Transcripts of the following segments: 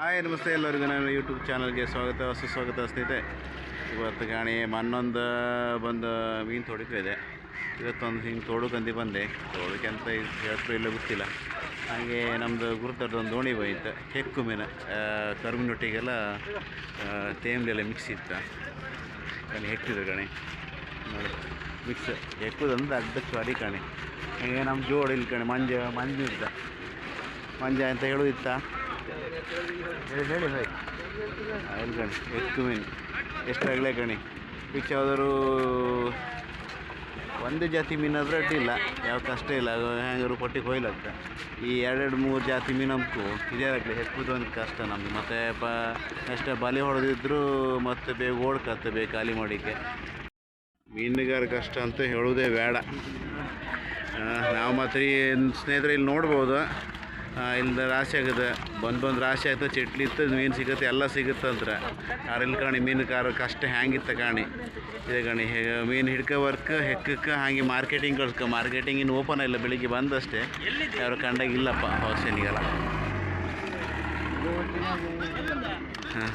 Hi, ನಮಸ್ತೆ ಎಲ್ಲರಿಗೂ. ನಾನು ಯೂಟ್ಯೂಬ್ ಚಾನಲ್ಗೆ ಸ್ವಾಗತ ಸುಸ್ವಾಗತ ಸ್ನೇಹಿತೆ ಇವತ್ತು ಗಾಣಿ ಮನ್ನೊಂದು ಬಂದು ಮೀನು ತೊಡಿತಾ ಇದೆ. ಇವತ್ತೊಂದು ಹಿಂಗೆ ತೋಡುಕಂದು ಬಂದೆ. ತೋಡಕ್ಕೆ ಅಂತ ಹೇಳ್ತು ಇಲ್ಲ ಗೊತ್ತಿಲ್ಲ. ಹಾಗೆ ನಮ್ಮದು ಗುರುತರದ ಒಂದು ದೋಣಿ ಹೋಯ್ತು ಹೆಕ್ಕು ಮೀನು ಕರ್ಮಿನೊಟ್ಟಿಗೆಲ್ಲ ತೇಮ್ಲೆಲ್ಲ ಮಿಕ್ಸ್ ಇತ್ತು. ಕಣಿ ಹೆಕ್ಕಿದ್ರು ಕಣಿ ನೋಡಿ ಮಿಕ್ಸ್ ಹೆಕ್ಕುದಂದು ಅರ್ಧ ಅಡಿ ಕಣಿ ಹಾಗೆ ನಮ್ಮ ಜೋಡಿ ಇಲ್ಲಿ ಕಣಿ ಮಂಜ, ಮಂಜು ಇದ್ದ. ಮಂಜ ಅಂತ ಹೇಳೋದಿತ್ತ? ಹೇಳಿ ಹೇಳಿ ಹೇಳಿ ಇಲ್ಲಿ ಕಣಿ ಎಷ್ಟು ಮೀನು. ಎಷ್ಟಾಗಲೇ ಕಣಿ? ಪಿಚ್ ಯಾವ್ದಾದ್ರು ಒಂದು ಜಾತಿ ಮೀನಾದ್ರೆ ಅಡ್ಡಿಲ್ಲ ಯಾವ ಕಷ್ಟ ಇಲ್ಲ ಹೆಂಗಾರು ಪಟ್ಟಿಗೆ ಹೋಯ್ಲಕ್ಕ ಈ ಎರಡೆರಡು ಮೂರು ಜಾತಿ ಮೀನಂಕು ಇದೇ ಆಗಲಿ ಹೆಕ್ಕುದು ಒಂದು ಕಷ್ಟ ನಮ್ಗೆ ಮತ್ತು ಪ ಅಷ್ಟೇ ಬಲೆ ಹೊಡೆದಿದ್ರು ಮತ್ತೆ ಬೇಗ ಓಡ್ಕತ್ತೆ ಬೇಗ ಖಾಲಿ ಮಾಡಿಕ್ಕೆ. ಮೀನುಗಾರ ಕಷ್ಟ ಅಂತ ಹೇಳೋದೇ ಬೇಡ. ನಾವು ಮಾತ್ರ ಸ್ನೇಹಿತರೆ ಇಲ್ಲಿ ನೋಡ್ಬೋದು. ಇಲ್ಲಿಂದ ರಾಶಿ ಆಗಿದೆ. ಬಂದು ಬಂದು ರಾಶಿ ಆಯ್ತು, ಚಟ್ಲಿ ಇತ್ತು, ಮೀನು ಸಿಗುತ್ತೆ, ಎಲ್ಲ ಸಿಗುತ್ತೆ ಅಂತ ಇಲ್ಲಿ ಕಾಣಿ ಮೀನುಗಾರ ಕಷ್ಟ ಹ್ಯಾಂಗಿತ್ತ ಕಾಣಿ. ಇದೆ ಕಾಣಿ ಮೀನು ಹಿಡ್ಕೋ ವರ್ಕ್, ಹೆಕ್ಕಕ್ಕೆ, ಹಾಗೆ ಮಾರ್ಕೆಟಿಂಗ್ ಕಳ್ಸ್ಕೊ. ಮಾರ್ಕೆಟಿಂಗ್ ಇನ್ನು ಓಪನ್ ಇಲ್ಲ, ಬೆಳಿಗ್ಗೆ ಬಂದಷ್ಟೇ. ಯಾರು ಕಂಡಾಗಿಲ್ಲಪ್ಪ ಹೊಸನಿಗೆಲ್ಲ ಹಾಂ.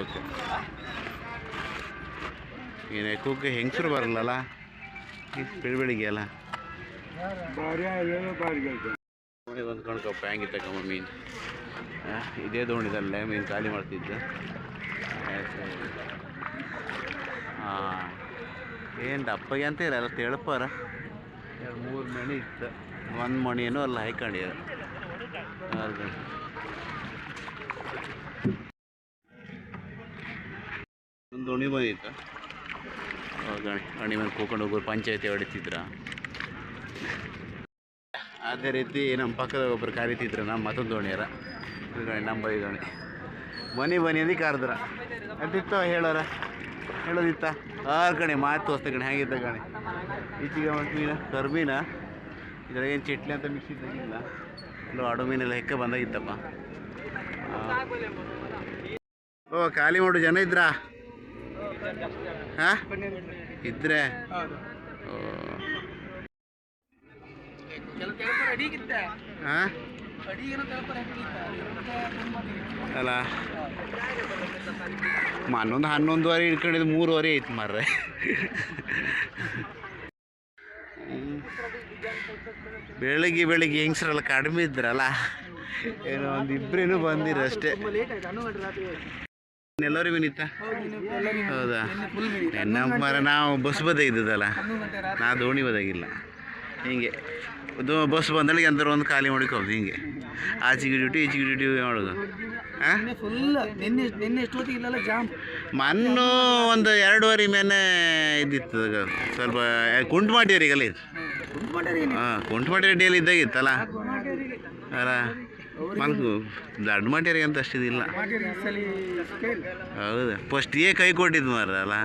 ಓಕೆ ಏನು ಕೂಗ ಹೆಂಗಸರು ಬರಲ್ಲಲ್ಲ? ಬೆಳಿಗ್ಗೆ ಅಲ್ಲ ಒಂದು ಕಣ್ಕಪ್ಪ ಹೆಂಗಿತ್ತ ಕಮ್ಮ ಮೀನು. ಇದೇ ದೋಣಿದಲ್ಲೇ ಮೀನು ಖಾಲಿ ಮಾಡ್ತಿದ್ದ. ಹಾಂ ಏನು ದಪ್ಪಗೆ ಅಂತ ಇರಲ್ಲ ತೆಳಪಾರ. ಎರಡು ಮೂರು ಮಣಿ ಇತ್ತು. ಒಂದು ಮಣಿನೂ ಅಲ್ಲ ಹಾಯ್ಕೊಂಡಿರ ಒಂದು ದೋಣಿ ಬಂದಿತ್ತು. ಗಣಿ ಮೇಲೆ ಕೂಕೊಂಡು ಹೋಗೋರು ಪಂಚಾಯತಿ ಹೊಡಿತಿದ್ರ? ಅದೇ ರೀತಿ ನಮ್ಮ ಪಕ್ಕದ ಒಬ್ಬರು ಕರಿತಿದ್ರು ನಮ್ಮ ಮತ್ತೊಂದು ದೋಣಿಯರ ನಮ್ಮ ಬೈ ದೋಣಿ. ಬನ್ನಿ ಬನ್ನಿ ಅದಕ್ಕೆ ಕರೆದ್ರ? ಅದಿತ್ತ ಹೇಳೋರ? ಹೇಳೋದಿತ್ತ? ಆರು ಕಣೆ, ಮಾತು ತೋರಿಸ್ತೆ ಗಣಿ ಹೇಗಿದ್ದ ಕಣೆ? ಈಚೆಗೆ ಮೀನ ಕರ್ಮೀನ ಇದ್ರಾಗೇನು ಚಟ್ಲಿ ಅಂತ ಮಿಕ್ಸ್ ಇದ್ದಂಗಿಲ್ಲ. ಅಲ್ಲ ಅಡು ಮೀನೆಲ್ಲ ಹೆಕ್ಕ ಬಂದಾಗಿತ್ತಪ್ಪ. ಓ, ಖಾಲಿ ಮಾಡು, ಜನ ಇದ್ರಾ? ಹಾಂ? ಇದ್ರೆ? ಹಾಂ? ಅಲ್ಲ. ಹನ್ನೊಂದು ಹನ್ನೊಂದುವರೆ ಇಟ್ಕೊಂಡಿದ್ದು ಮೂರುವರೆ ಐತೆ ಮಾರ್ರೆ. ಬೆಳಿಗ್ಗೆ ಬೆಳಿಗ್ಗೆ ಹೆಂಗ್ಸ್ರಲ್ಲ ಕಡಿಮೆ ಇದ್ರಲ್ಲ. ಏನೋ ಒಂದು ಇಬ್ಬರೇನು ಬಂದಿರ ಅಷ್ಟೇ ವಿನೀತ ಹೌದಾ? ನಮ್ಮ ಮರ ನಾವು ಬಸ್ ಬದ ಇದ್ದದಲ್ಲ ನಾ ದೋಣಿ ಬದಾಗಿಲ್ಲ. ಹಿಂಗೆ ಬಸ್ ಬಂದಲ್ಲಿ ಅಂದ್ರೆ ಒಂದು ಖಾಲಿ ಮಾಡಿಕೋದು ಹಿಂಗೆ. ಆಚೆಗೆ ಡ್ಯೂಟಿ ಈಚೆಗೆ ಡ್ಯೂಟಿ ಮಾಡೋದು. ಮಣ್ಣು ಒಂದು ಎರಡುವರೆ ಮೇಲೆ ಇದ್ದಿತ್ತು ಸ್ವಲ್ಪ ಸ್ವಲ್ಪ ಕುಂಟಮಾಟಿಯರಿಗೆಲ್ಲ ಇತ್ತು. ಹಾಂ ಅಡ್ಡಿಯಲ್ಲಿ ಇದ್ದಾಗಿತ್ತಲ್ಲ? ಅಲ್ಲ? ಮಲ್ಕು ದೊಡ್ಡ ಮಾಟಿಯರಿಗೆ ಅಂತ ಅಷ್ಟಿದಿಲ್ಲ ಹೌದು ಏ ಕೈ ಕೊಟ್ಟಿದ್ದು ಮಾರ ಅಲ್ಲ.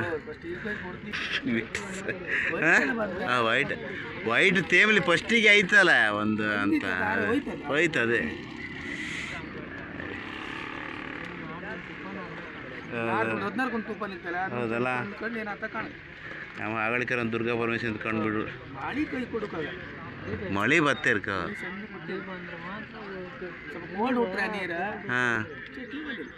ಹಾಂ? ವೈಟ್ ವೈಟ್ ತೇಮಲಿ ಫಸ್ಟಿಗೆ ಐತಲ್ಲ ಒಂದು ಅಂತ. ಹೋಯ್ತು ಅದೇ ಹದಿನಾರು ಒಂದು ತುಪ್ಪ ನಿಂತಲ್ಲ ಹೌದಲ್ಲ ನಮ್ಮ ನಾವು ಆಗಳಿಕರ ಒಂದು ದುರ್ಗಾ ಪರಮೇಶ್ವರ ಅಂತ ಮಾಡಿ ಕೈ ಕೊಡಕಲ್ಲ ಮಳೆ ಬತ್ತಿರ್ಕ ಸಣ್ಣ ಪುಟ್ಟಿ ಬಂದ್ರೆ ಮಾತ್ರ ಸ್ವಲ್ಪ ಕೋಲ್ಡ್ ಹುಟ್ರೆ ನೀರ ಹಾಂ ಚಟ್ನಿ ಮಾಡಿಲ್ಲ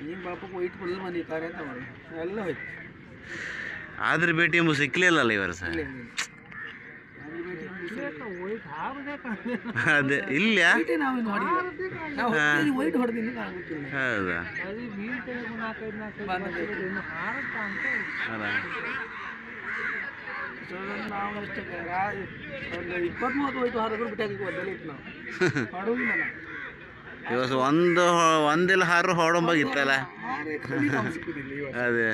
ನಿಮ್ಮ ಬಾಪಕ್ಕೆ ವೈಟ್ ಸೊ ನಾವು ಅಷ್ಟೇ ರಾ- ಒಂದು ಒಂದಿಲ್ಲ ಹಾರು ಹೊಡಂಬಾಗಿತ್ತಲ್ಲ? ಅದೇ.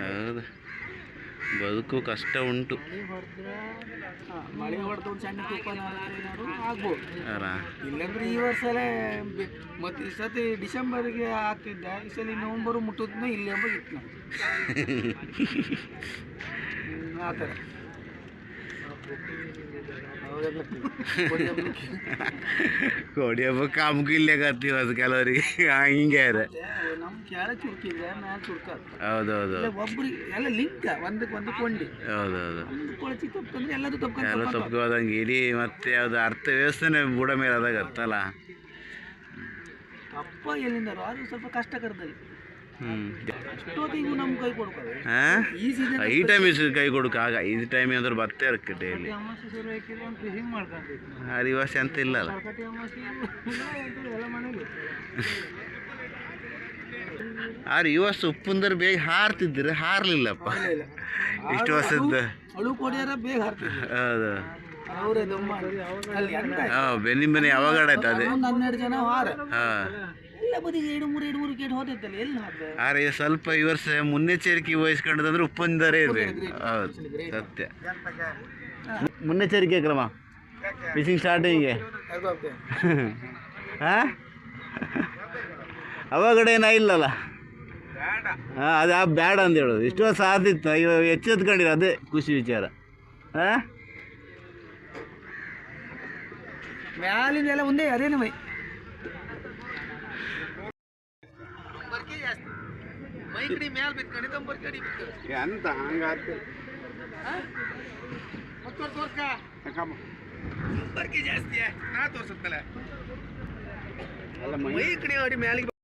ಹೌದು. ಬದುಕು ಕಷ್ಟ ಉಂಟು. ಮಳೆ ಹೊಡೆದು ಒಂದು ಸಣ್ಣ ತುಪ್ಪ ಏನಾದ್ರು ಆಗ್ಬೋದು. ಇಲ್ಲಾಂದ್ರೆ ಈ ವರ್ಷಲೇ ಮತ್ತೆ ಈ ಸತಿ ಡಿಸೆಂಬರ್ಗೆ ಆಗ್ತಿದ್ದ ಈ ಸಲ ನವಂಬರ್ ಮುಟ್ಟದ್ನ ಇಲ್ಲಿ ಎಂಬ ಇತ್ತು ಆ ಥರ. ಕೊಡಿ ಹಬ್ಬಕ್ಕೆ. ಅಮ್ಗಿಲ್ಲೇ ಹಬ್ಬ ಅದು ಕೆಲವರಿಗೆ. ಹಿಂಗೆ ಮತ್ತೆ ನಮ್ಮ ಕೆಳ ಚುರುಕಿದ್ರೆ ಮ್ಯಾಲ ಚುರುಕ ಹೌದೌದು. ಇಲ್ಲ ಒಬ್ರಿಗೆ ಎಲ್ಲ ಲಿಂಕ್ ಒಂದಕ್ಕೆ ಒಂದು ಕೊಂಡಿ ಹೌದೌದು. ಕೊಳಚಿ ತಪ್ಪಂದ್ರೆ ಎಲ್ಲದೂ ಎಲ್ಲ ಇಡೀ ಮತ್ತೆ ಯಾವುದು ಅರ್ಥ ವ್ಯವಸ್ಥೆನೇ ಬುಡ ಮೇಲೆ ಆದಾಗ ಅರ್ಥಲ್ಲ ತಪ್ಪ ಎಲ್ಲಿಂದ ಅದು ಸ್ವಲ್ಪ ಕಷ್ಟಕರದಲ್ಲಿ ಈ ಟೈಮ್ ಕೈ ಆಗ ಈ ಟೈಮ್ ಅಂದ್ರೆ ಬರ್ತೇ ಇರಕ್ಕೆ ಡೈಲಿ ಅರಿವಾಸಿ ಅಂತ ಇಲ್ಲ ಆದಿವಾಸಿ ಅಂತ ಇಲ್ಲಲ್ಲ ಕರ್ಕಟಿ ಅಮಾಸೆ ಎಲ್ಲ ಮನೇಲಿ ಆರು ಈ ವರ್ಷ ಉಪ್ಪುಂದರ್ ಬೇಗ ಹಾರ್ತಿದ್ರೆ ಹಾರ್ಲಿಲ್ಲಪ್ಪ. ಇಷ್ಟು ವರ್ಷದ ಅಳು ಮನೆ ಹೌದು. ಬೆನ್ನಿ ಯಾವಾಗ ಆಡಾಯ್ತು ಅದೇ? ಆದ್ರೆ ಸ್ವಲ್ಪ ಈ ವರ್ಷ ಮುನ್ನೆಚ್ಚರಿಕೆ ವಹಿಸ್ಕೊಂಡದಂದ್ರೆ ಉಪ್ಪುಂದರೆ ಹೌದು ಸತ್ಯ. ಮುನ್ನೆಚ್ಚರಿಕೆ ಕ್ರಮ. ಫಿಶಿಂಗ್ ಸ್ಟಾರ್ಟಿಂಗ್ಗೆ ಹಾ ಹಾಂ? ಅವಾಗಡೆ ಏನ ಇಲ್ಲಲ್ಲ. ಹಾಂ ಅದು ಆ ಬ್ಯಾಡ ಅಂತ ಹೇಳೋದು. ಇಷ್ಟು ವರ್ಷ ಆದಿತ್ತು ಇವಾಗ ಎಚ್ಚೆತ್ಕೊಂಡಿರ ಅದೇ ಖುಷಿ ವಿಚಾರ. ಹಾಂ? ಮ್ಯಾಲಿಂದ ಎಲ್ಲ ಒಂದೇ ಅದೇನೇ ಮೈ. ಎಂತ ಹಂಗಾಗ್ತದೆ ಜಾಸ್ತಿ. ನಾ ತೋರ್ಸುತ್ತಲ್ಲ. ಅಲ್ಲ ಮೈ ಕಡೆ ಮಾಡಿ ಮ್ಯಾಲಿಗೆ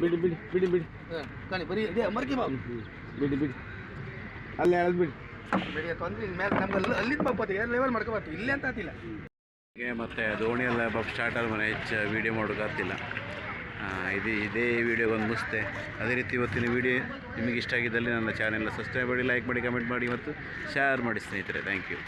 ಬಿಡಿ ಬಿಡಿ ಬಿಡಿ ಬಿಡಿ. ಕಣಿ ಬರೀ ಇದೆ ಮರ್ಕಿ ಬಾಬು ಬಿಡಿ ಬಿಡಿ. ಅಲ್ಲೇ ಎಳ್ದು ಬಿಡಿ. ಬಿಡಿ ತೊಂದ್ರೆ ಮೇಲೆ ನಮ್ಗೆ ಅಲ್ಲಿ ಅಲ್ಲಿಂದ ಬಾಪತಿ ಏನು ಲೆವೆಲ್ ಮಾಡ್ಕೋಬಾರ್ದು. ಇಲ್ಲೇ ಅಂತ ಆತಿಲ್ಲ. ಮತ್ತು ದೋಣಿ ಎಲ್ಲ ಪಾಪ ಸ್ಟಾರ್ಟರ್ ಮನೆ ಹೆಚ್ಚು ವೀಡಿಯೋ ಮಾಡೋಕ್ಕಾಗ್ತಿಲ್ಲ ಇದು ಇದೇ ವಿಡಿಯೋಗೊಂದು ಮುಸ್ತೆ ಅದೇ ರೀತಿ ಇವತ್ತಿನ ವಿಡಿಯೋ ನಿಮಗೆ ಇಷ್ಟ ಆಗಿದ್ದಲ್ಲಿ ನನ್ನ ಚಾನೆಲ್ನ ಸಬ್ಸ್ಕ್ರೈಬ್ ಮಾಡಿ ಲೈಕ್ ಮಾಡಿ ಕಮೆಂಟ್ ಮಾಡಿ ಮತ್ತು ಶೇರ್ ಮಾಡಿ ಸ್ನೇಹಿತರೆ. Thank you